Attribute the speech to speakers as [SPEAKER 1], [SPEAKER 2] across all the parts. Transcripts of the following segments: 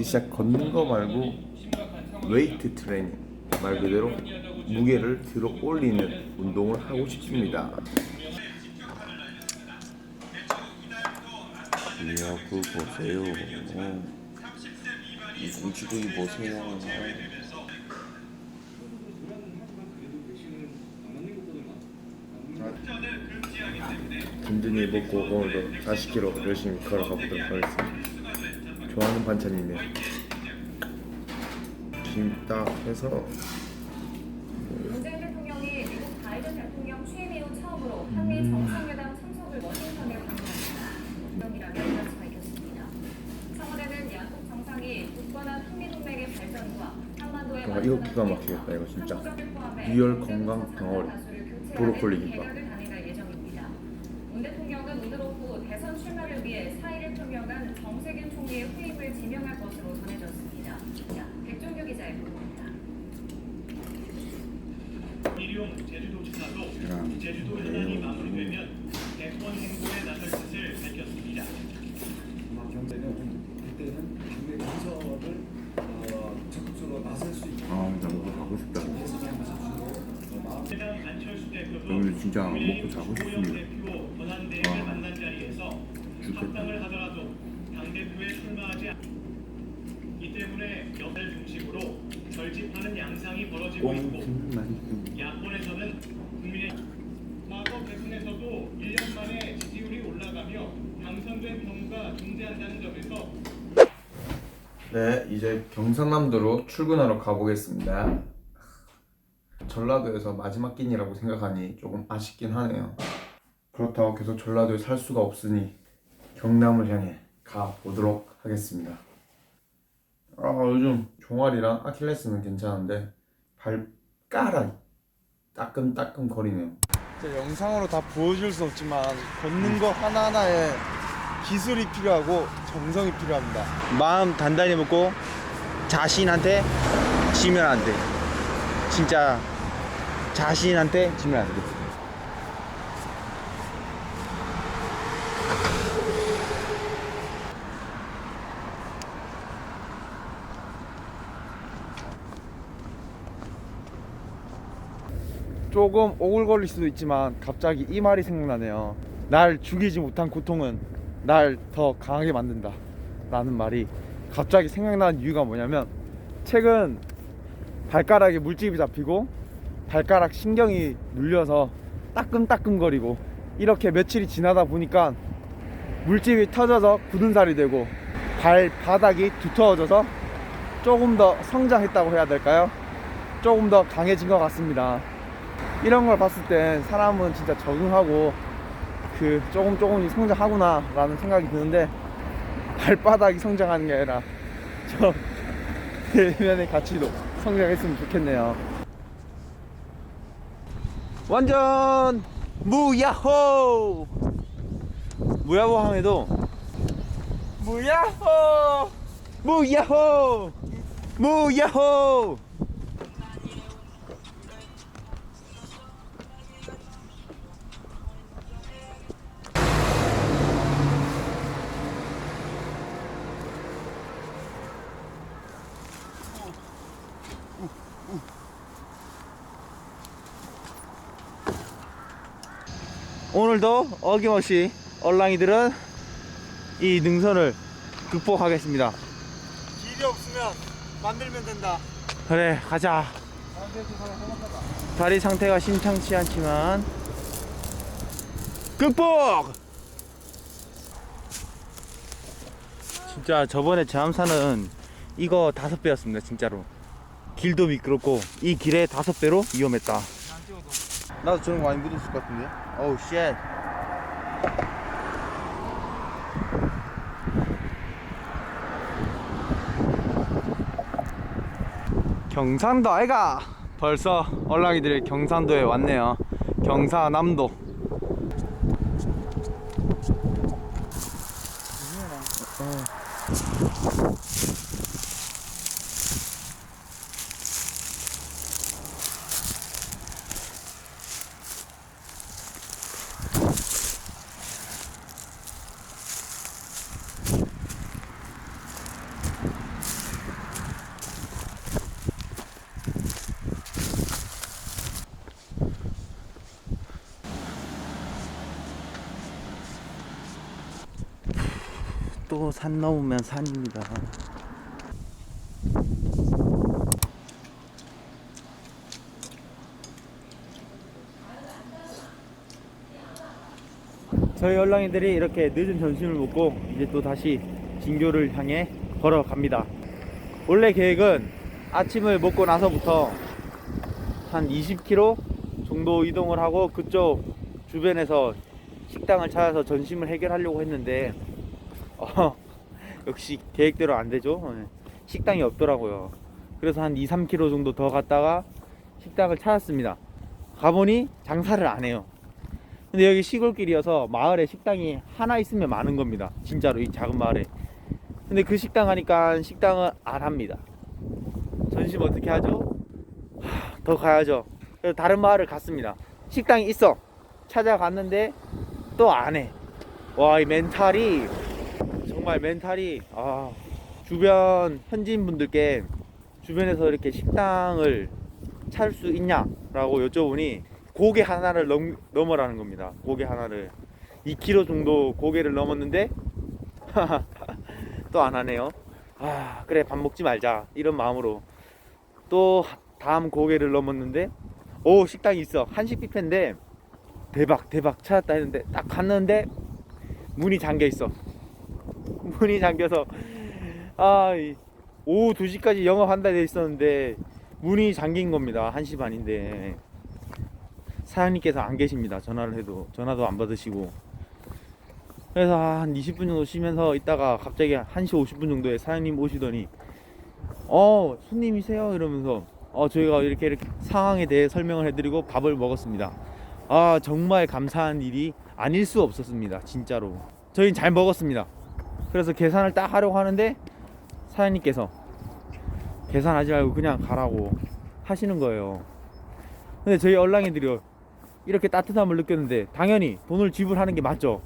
[SPEAKER 1] 이 진짜 걷는 거 말고 웨이트 트레이닝 말 그대로 무게를 들어 올리는 운동을 하고 싶습니다.
[SPEAKER 2] 이야 그거 보세요 어. 이 뭉치둥이 보세요
[SPEAKER 1] 든든히 먹고 오늘도 40km 열심히 걸어가 보도록 하겠습니다. 좋아하는 반찬이네요. 김딱 해서
[SPEAKER 3] 문재인 대통령이 미국 바이든 대통령 취임 이후 처음으로 한미 정상회담 참석을 워싱턴에. 이라는 이같이 밝혔습니다. 청와대는 양국 정상이 굳건한 한미 동맹의 발전과 한반도의
[SPEAKER 1] 아, 이거 기가 막히겠다, 이거 진짜. 리얼 건강 덩어리. 브로콜리 김밥.
[SPEAKER 3] 문 대통령은 오늘 오후 대선 출마를 위해 4일에 표명한 정세균 총리의 후임을 지명할 것으로 전해졌습니다. 자, 백종규 기자의 보도입니다.
[SPEAKER 4] 일용 제주도지사도
[SPEAKER 2] 계란.
[SPEAKER 4] 제주도 현안이 마무리되면 대권 행보에 나설 뜻을 밝혔습니다.
[SPEAKER 5] 경제는 건설을 어, 적극적으로 나설 수 있는
[SPEAKER 2] 아나 가고 싶다 오늘 진짜 먹고 자고 싶습니다.
[SPEAKER 4] 합당을 하더라도 당 대표에 출마하지 않. 이 때문에 여를 중심으로 결집하는 양상이 벌어지고 있고 야권에서는 국민의 과거 대선에서도 1년 만에 지지율이 올라가며 당선된 경우가 존재한다는 점에서
[SPEAKER 1] 네, 이제 경상남도로 출근하러 가보겠습니다. 전라도에서 마지막 끼니라고 생각하니 조금 아쉽긴 하네요. 그렇다고 계속 전라도에 살 수가 없으니 경남을 향해 가보도록 하겠습니다. 아, 요즘 종아리랑 아킬레스는 괜찮은데 발가락이 따끔따끔 거리네요.
[SPEAKER 6] 영상으로 다 보여줄 수 없지만 걷는 거 하나하나에 기술이 필요하고 정성이 필요합니다. 마음 단단히 먹고 자신한테 지면 안 돼. 진짜 자신한테 지면 안 돼. 조금 오글거릴 수도 있지만 갑자기 이 말이 생각나네요. 날 죽이지 못한 고통은 날 더 강하게 만든다. 라는 말이 갑자기 생각나는 이유가 뭐냐면 최근 발가락에 물집이 잡히고 발가락 신경이 눌려서 따끔따끔거리고 이렇게 며칠이 지나다 보니까 물집이 터져서 굳은 살이 되고 발바닥이 두터워져서 조금 더 성장했다고 해야 될까요? 조금 더 강해진 것 같습니다. 이런 걸 봤을 땐 사람은 진짜 적응하고 그 조금 조금씩 성장하구나 라는 생각이 드는데 발바닥이 성장하는 게 아니라 저 대면의 가치도 성장했으면 좋겠네요. 완전 무야호! 무야호 항에도 무야호! 무야호! 무야호 오늘도 어김없이 얼랑이들은 이 능선을 극복하겠습니다. 길이 없으면 만들면 된다. 그래, 가자. 다리 상태가 심상치 않지만 극복! 진짜 저번에 제암사는 이거 다섯 배였습니다, 진짜로. 길도 미끄럽고 이 길에 다섯 배로 위험했다. 나도 저런 거 많이 묻었을 것 같은데. 어우 쉣. 경상도 아이가 벌써 얼랑이들이 경상도에 왔네요. 경사남도.
[SPEAKER 7] 또 산 넘으면 산입니다.
[SPEAKER 6] 저희 얼랑이들이 이렇게 늦은 점심을 먹고 이제 또 다시 진교를 향해 걸어갑니다. 원래 계획은 아침을 먹고 나서부터 한 20km 정도 이동을 하고 그쪽 주변에서 식당을 찾아서 점심을 해결하려고 했는데 어, 역시 계획대로 안 되죠. 예. 식당이 없더라고요. 그래서 한 2, 3km 정도 더 갔다가 식당을 찾았습니다. 가보니 장사를 안 해요. 근데 여기 시골길이어서 마을에 식당이 하나 있으면 많은 겁니다. 진짜로 이 작은 마을에. 근데 그 식당 가니까 식당은 안 합니다. 점심 어떻게 하죠? 하, 더 가야죠. 그래서 다른 마을을 갔습니다. 식당이 있어. 찾아갔는데 또 안 해. 와, 이 멘탈이 정말 멘탈이 아, 주변 현지인 분들께 주변에서 이렇게 식당을 찾을 수 있냐라고 여쭤보니 고개 하나를 넘, 넘어라는 겁니다. 고개 하나를 2km 정도 고개를 넘었는데 또 안 하네요. 아 그래 밥 먹지 말자 이런 마음으로 또 다음 고개를 넘었는데 오 식당이 있어 한식 뷔페인데 대박 대박 찾았다 했는데 딱 갔는데 문이 잠겨 있어. 문이 잠겨서 아 이- 오후 2시까지 영업한다 돼 있었는데 문이 잠긴 겁니다. 1시 반인데 사장님께서 안 계십니다. 전화를 해도 전화도 안 받으시고 그래서 한 20분 정도 쉬면서 있다가 갑자기 1시 50분 정도에 사장님 오시더니 어 손님이세요 이러면서 어 저희가 이렇게 이렇게 상황에 대해 설명을 해드리고 밥을 먹었습니다. 아 정말 감사한 일이 아닐 수 없었습니다. 진짜로 저희는 잘 먹었습니다. 그래서 계산을 딱 하려고 하는데 사장님께서 계산하지 말고 그냥 가라고 하시는 거예요. 근데 저희 얼랑이들이요 이렇게 따뜻함을 느꼈는데 당연히 돈을 지불하는 게 맞죠.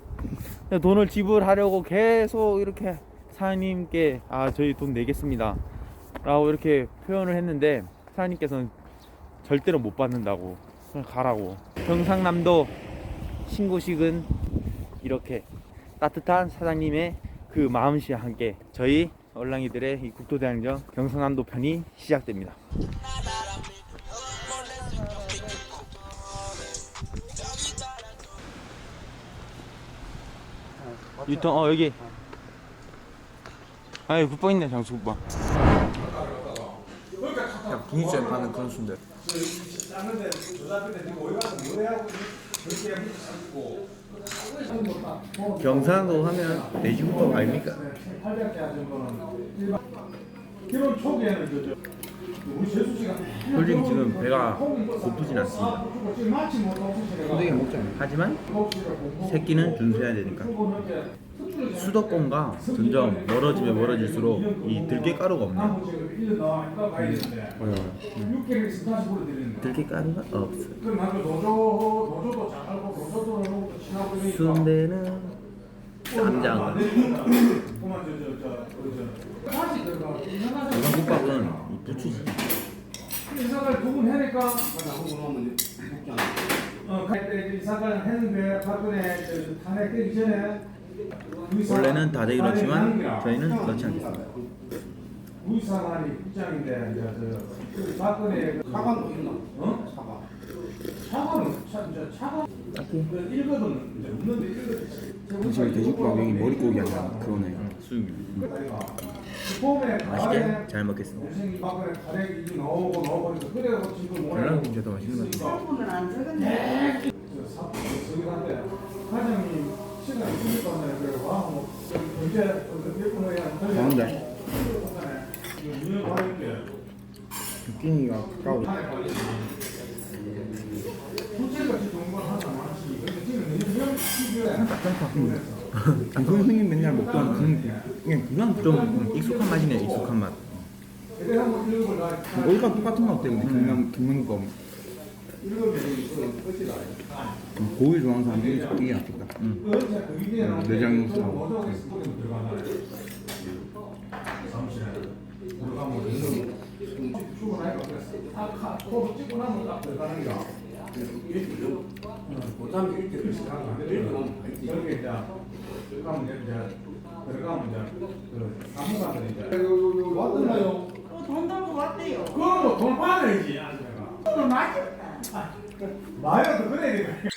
[SPEAKER 6] 돈을 지불하려고 계속 이렇게 사장님께 아 저희 돈 내겠습니다. 라고 이렇게 표현을 했는데 사장님께서는 절대로 못 받는다고 가라고. 경상남도 신고식은 이렇게 따뜻한 사장님의 그 마음씨와 함께 저희 얼랑이들의 이 국도대항전 경상남도 편이 시작됩니다. 유통 어 여기 아이 국방 있네 장수 국방
[SPEAKER 5] 그냥 분위기에 파는 그런 순대. 경상도 하면 돼지국밥 아닙니까? 솔직히 지금 배가 고프진 않습니다. 하지만 새끼는 준수해야 되니까. 수도권과 점점 멀어지면 멀어질수록 이 들깨가루가 없네요. 들깨가루가 없어요. 순대는 쌈장. 경상국밥은 이 부추지.
[SPEAKER 8] 이사를 두분 해니까 어, 이사를 했는데 박근혜 저 탄핵 되기 전에
[SPEAKER 5] 원래는 다 되긴 넣지만 저희는 넣지 않겠습니다.
[SPEAKER 8] 우이사관이 입장인데 이제 저 박근혜 사관도 있나? 어? 사관. 사관은 차, 저 차관. 그 일거든 이제 없는데 일거든.
[SPEAKER 5] 사실 돼지국밥 여기 머릿고기 아니라 그거네요. 수육이. 맛있게 잘 먹겠습니다.
[SPEAKER 8] 지금
[SPEAKER 5] 전라도 더 맛있는 것 같아요.
[SPEAKER 8] 저 사- 저 저기한테 과장님 뭐,
[SPEAKER 5] 가운데.
[SPEAKER 8] 유명 과학인데
[SPEAKER 5] 느낌이가 가까워. 그런 형님 맨날 먹던 그런 그냥 그냥 좀 익숙한 맛이네 익숙한 맛.
[SPEAKER 8] 한번 읽어볼라
[SPEAKER 5] 어디가 똑같은 맛 때문에 경남
[SPEAKER 8] 이거 끝이다
[SPEAKER 5] 고기 좋아하는 사람들이 이게.
[SPEAKER 8] 그그 위에 나오는
[SPEAKER 5] 내장
[SPEAKER 8] 잠시만 들어가면
[SPEAKER 5] 이렇게 이제 들어가면 이제 들어가면 이제 그 사무관들이 이제 왔나요?
[SPEAKER 9] 돈 들고 왔대요.
[SPEAKER 5] 그거는 돈 받아야지.
[SPEAKER 9] 그거 맛있
[SPEAKER 5] 그래야 돼.